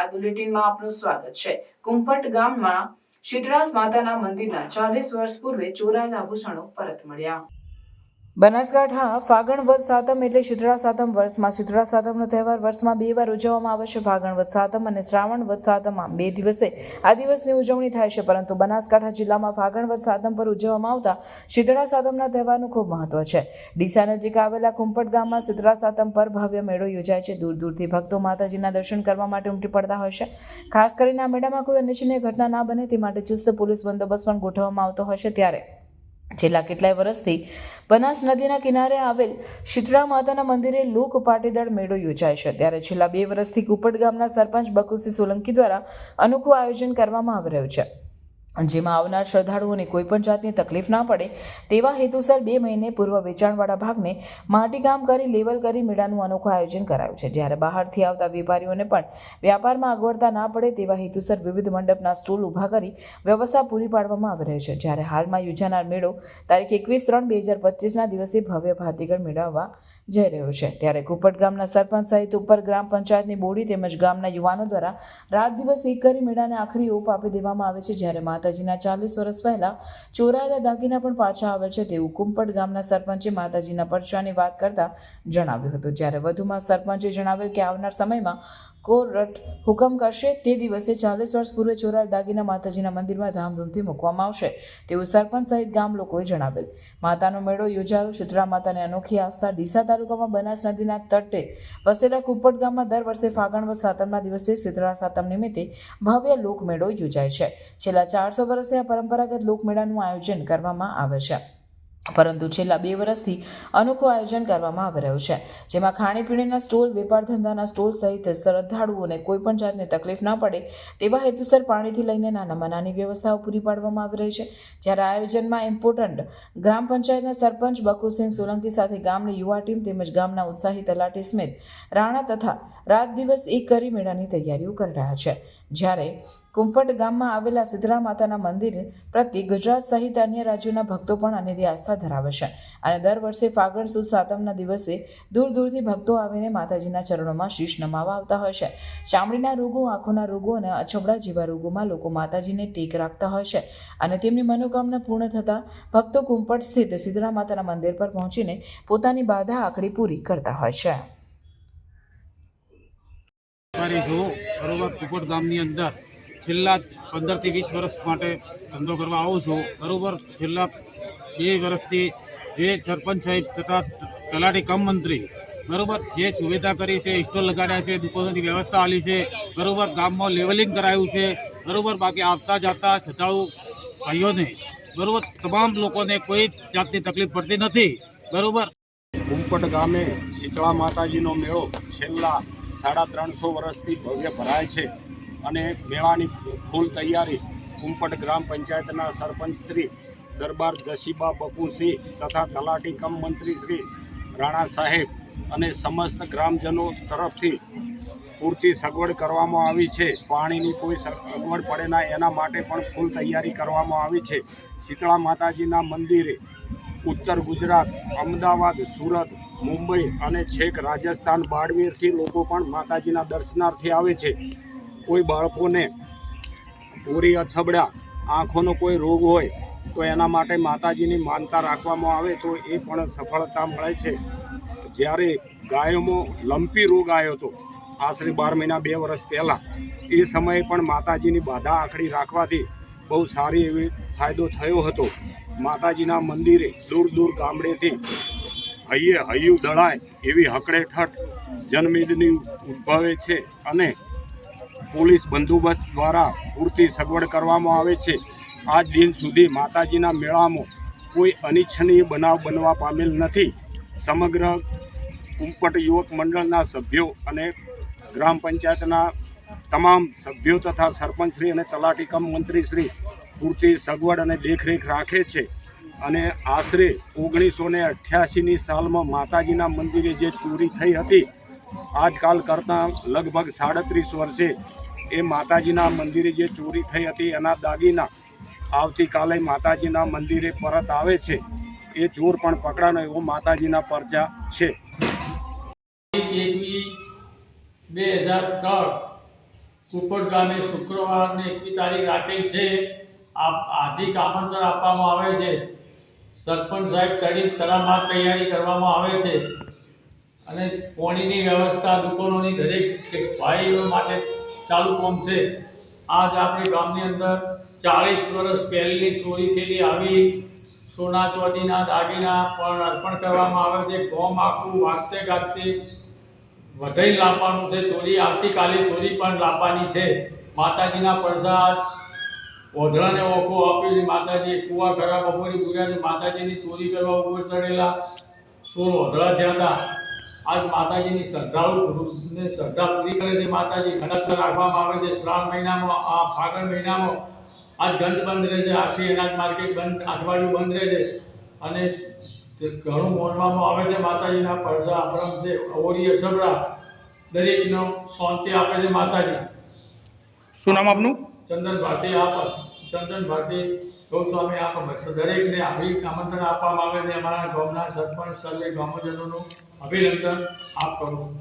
સમાચાર બુલેટિનમાં આપનું સ્વાગત છે. કુંભટ ગામમાં શીતળાસ માતાના મંદિરના ચાલીસ વર્ષ પૂર્વે ચોરાયેલા આભૂષણો પરત મળ્યા. બનાસકાંઠા ફાગણ વદ સાતમ એટલે શીતળા સાતમ વર્ષમાં શીતળા સાતમનો તહેવાર વર્ષમાં બે વાર ઉજવવામાં આવે છે. ફાગણ વદ સાતમ અને શ્રાવણ વદ સાતમમાં બે દિવસે આ દિવસની ઉજવણી થાય છે, પરંતુ બનાસકાંઠા જિલ્લામાં ફાગણ વદ સાતમ પર ઉજવવામાં આવતા શીતળા સાતમના તહેવારનું ખૂબ મહત્વ છે. ડીસા નજીક આવેલા કુંપટ ગામમાં શીતળા સાતમ પર ભવ્ય મેળો યોજાય છે. દૂર દૂરથી ભક્તો માતાજીના દર્શન કરવા માટે ઉમટી પડતા હોય છે. ખાસ કરીને આ મેળામાં કોઈ અનિચ્છનીય ઘટના ના બને તે માટે ચુસ્ત પોલીસ બંદોબસ્ત પણ ગોઠવવામાં આવતો હોય છે ત્યારે છેલ્લા કેટલાય વર્ષથી બનાસ નદીના કિનારે આવેલ શીતળા માતાના મંદિરે લોક પાટીદાર મેળો યોજાય છે. ત્યારે છેલ્લા બે વર્ષથી કુપટ ગામના સરપંચ બકુસી સોલંકી દ્વારા અનોખું આયોજન કરવામાં આવી રહ્યું છે. જેમાં આવનાર શ્રદ્ધાળુઓને કોઈ પણ જાતની તકલીફ ના પડે, તેવા હેતુસર બે મહિને પૂર્વ વેચાણવાળા ભાગને માટીકામ કરી, લેવલ કરી મેળાનું અનોખું આયોજન કરાયું છે. જ્યારે બહારથી આવતા વેપારીઓને પણ વ્યાપારમાં અગવડતા ના પડે, તેવા હેતુસર વિવિધ મંડપના સ્ટોલ ઊભા કરી વ્યવસ્થા પૂરી પાડવામાં આવી રહ્યો છે. જ્યારે હાલમાં યોજાનાર મેળો તારીખ એકવીસ ત્રણ બે હજાર પચીસના દિવસે ભવ્ય ભાતીગળ મેળવવા જઈ રહ્યો છે. ત્યારે કુપટ ગામના સરપંચ સહિત ઉપર ગ્રામ પંચાયતની બોડી તેમજ ગામના યુવાનો દ્વારા રાત દિવસ એક કરી મેળાને આખરી ઓપ આપી દેવામાં આવે છે. જ્યારે માતાજીના ચાલીસ વર્ષ પહેલા ચોરાયેલા દાગીના પણ પાછા આવે છે. તેવું કુંપટ ગામના સરપંચે માતાજીના પરચાની વાત કરતા જણાવ્યું હતું. જ્યારે વધુમાં સરપંચે જણાવેલ કે આવનાર સમયમાં કોર્ટ હુકમ કરશે. તે દિવસે ચાલીસ વર્ષ પૂર્વે ચોરાયેલ દાગીના માતાજીના મંદિરમાં ધામધૂમથી મૂકવામાં આવશે. તેવું સરપંચ સહિત ગામ લોકોએ જણાવેલ. માતાનો મેળો યોજાયો. શીતળા માતાની અનોખી આસ્થા ડીસા તાલુકામાં બનાસ નદીના તટે વસેલા કુપટ ગામમાં દર વર્ષે ફાગણ વદ સાતમના દિવસે શીતળા સાતમ નિમિત્તે ભવ્ય લોકમેળો યોજાય છે. છેલ્લા ચારસો વર્ષથી આ પરંપરાગત લોકમેળાનું આયોજન કરવામાં આવે છે. પરંતુ છેલ્લા બે વર્ષથી અનોખું આયોજન કરવામાં આવી રહ્યું છે, જેમાં ખાણીપીણીના સ્ટોલ, વેપાર ધંધાના સ્ટોલ સહિત શ્રદ્ધાળુઓને કોઈ પણ જાતની તકલીફ ન પડે તેવા હેતુસર પાણીથી લઈને નાનામાં નાની વ્યવસ્થાઓ પૂરી પાડવામાં આવી રહી છે. જ્યારે આયોજનમાં ઇમ્પોર્ટન્ટ ગ્રામ પંચાયતના સરપંચ બકુસિંહ સોલંકી સાથે ગામની યુવા ટીમ તેમજ ગામના ઉત્સાહી તલાટી સ્મિત રાણા તથા રાત દિવસ એક કરી મેળાની તૈયારીઓ કરી રહ્યા છે. જ્યારે કુંપટ ગામમાં આવેલા સિદ્ધરા માતાના મંદિર પ્રત્યે ગુજરાત સહિત અન્ય રાજ્યોના ભક્તો પણ અનેરી આસ્થા ધરાવે છે. અને દર વર્ષે ફાગણ સુદ સાતમના દિવસે દૂર દૂરથી ભક્તો આવીને માતાજીના ચરણોમાં શીશ નમાવા આવતા હોય છે. ચામડીના રોગો, આંખોના રોગો અને અછબડા જેવા રોગોમાં લોકો માતાજીને ટેક રાખતા હોય છે અને તેમની મનોકામના પૂર્ણ થતાં ભક્તો કુંપટ સ્થિત સિદ્ધરા માતાના મંદિર પર પહોંચીને પોતાની બાધા આખડી પૂરી કરતા હોય છે. વેપારી છું બરોબર કુકટ ગામની અંદર છેલ્લા પંદરથી વીસ વર્ષ માટે ધંધો કરવા આવું છું. બરાબર? છેલ્લા બે વર્ષથી જે સરપંચ સાહેબ તથા તલાટી કમ મંત્રી, બરાબર? જે સુવિધા કરી છે, સ્ટોલ લગાડ્યા છે, દુકાનોની વ્યવસ્થા આલી છે, બરોબર? ગામમાં લેવલિંગ કરાયું છે, બરાબર? બાકી આવતા જતા શ્રદ્ધાળુ ભાઈઓને, બરાબર? તમામ લોકોને કોઈ જાતની તકલીફ પડતી નથી, બરાબર? ઉમપટ ગામે શીતળા માતાજીનો મેળો છેલ્લા સાડા ત્રણસો વર્ષથી ભવ્ય ભરાય છે. અને મેળાની ફૂલ તૈયારી કુંપટ ગ્રામ પંચાયતના સરપંચ શ્રી દરબાર જશીબા બપુસિંહ તથા તલાટી કમ મંત્રી શ્રી રાણા સાહેબ અને સમસ્ત ગ્રામજનો તરફથી પૂરતી સગવડ કરવામાં આવી છે. પાણીની કોઈ સગવડ પડે ના એના માટે પણ ફૂલ તૈયારી કરવામાં આવી છે. શીતળા માતાજીના મંદિરે ઉત્તર ગુજરાત, અમદાવાદ, સુરત, મુંબઈ અને છેક રાજસ્થાન બાડમેરથી લોકો પણ માતાજીના દર્શનાર્થે આવે છે. કોઈ બાળકોને પૂરી અછબડા આંખોનો કોઈ રોગ હોય તો એના માટે માતાજીની માનતા રાખવામાં આવે તો એ પણ સફળતા મળે છે. જ્યારે ગાયોમાં લંપી રોગ આવ્યો હતો, આશરે બાર મહિના બે વર્ષ પહેલાં, એ સમયે પણ માતાજીની બાધા આંકડી રાખવાથી બહુ સારી એવી ફાયદો થયો હતો. માતાજીના મંદિરે દૂર દૂર ગામડેથી હૈયે હૈયું દળાય એવી હકડે ઠઠ જનમેદની ઉદ્ભવે છે અને પોલીસ બંદોબસ્ત દ્વારા પૂરતી સગવડ કરવામાં આવે છે. આજ દિન સુધી માતાજીના મેળામાં કોઈ અનિચ્છનીય બનાવ બનવા પામેલ નથી. સમગ્ર કુંપટ યુવક મંડળના સભ્યો અને ગ્રામ પંચાયતના તમામ સભ્યો તથા સરપંચશ્રી અને તલાટી કમ મંત્રીશ્રી પૂરતી સગવડ અને દેખરેખ રાખે છે અને આશરે ઓગણીસો ને અઠ્યાસીની સાલમાં માતાજીના મંદિરે જે ચોરી થઈ હતી, આજકાલ કરતાં લગભગ સાડત્રીસ વર્ષે એ માતાજીના મંદિરે જે ચોરી થઈ હતી, એના દાગીના આવતીકાલે માતાજીના મંદિરે પરત આવે છે. એ ચોર પણ પકડાનો એવો માતાજીના પરચા છે. એકવી બે હજાર ત્રણ કુપટ ગામે શુક્રવારની એકવીસ તારીખ રાખેલ છે. આ હાર્દિક આમંત્રણ આપવામાં આવે છે. સરપંચ સાહેબ તળી તડામાર તૈયારી કરવામાં આવે છે. અને પોણીની વ્યવસ્થા, દુકાનોની દરેક ભાઈઓ માટે ચાલુ કોમ છે. આજ આપણે ગામની અંદર ચાલીસ વર્ષ પહેલી ચોરી થયેલી આવી સોના ચોદીના દાગીના પણ અર્પણ કરવામાં આવે છે. ગોમ આખું વાગતે ગાગતે વધાઈ લાવવાનું છે. ચોરી આવતીકાલે ચોરી પણ લાવવાની છે. માતાજીના પ્રસાદ ઓઢળાને ઓખો આપ્યો છે. માતાજી કુવા ખરા બપોરી પૂર્યા છે. માતાજીની ચોરી કરવા ઉપર ચડેલા સોળ ઓઢળા થયા હતા. આજ માતાજીની શ્રદ્ધાળુને શ્રદ્ધા પૂરી કરે છે માતાજી. ખડક રાખવામાં આવે છે. શ્રાવણ મહિનામાં આ ફાગણ મહિનામાં આજ ગંધ બંધ રહે છે. આખી અનાજ માર્કેટ બંધ અઠવાડિયું બંધ રહે છે. અને ઘણું મોનવામાં આવે છે માતાજીના પરસા અપરમ છે ઓરીય સબરા દરેકનો શાંતિ આપે છે માતાજી. શું નામ આપનું? ચંદન ભારતી આપ. ચંદન ભારતી ગૌસ્વામી આપ દરેકને આવી આમંત્રણ આપવામાં આવે છે. અમારા ગામના સરપંચ સર્વે ગામજનોનું અભિનંદન આપ કરું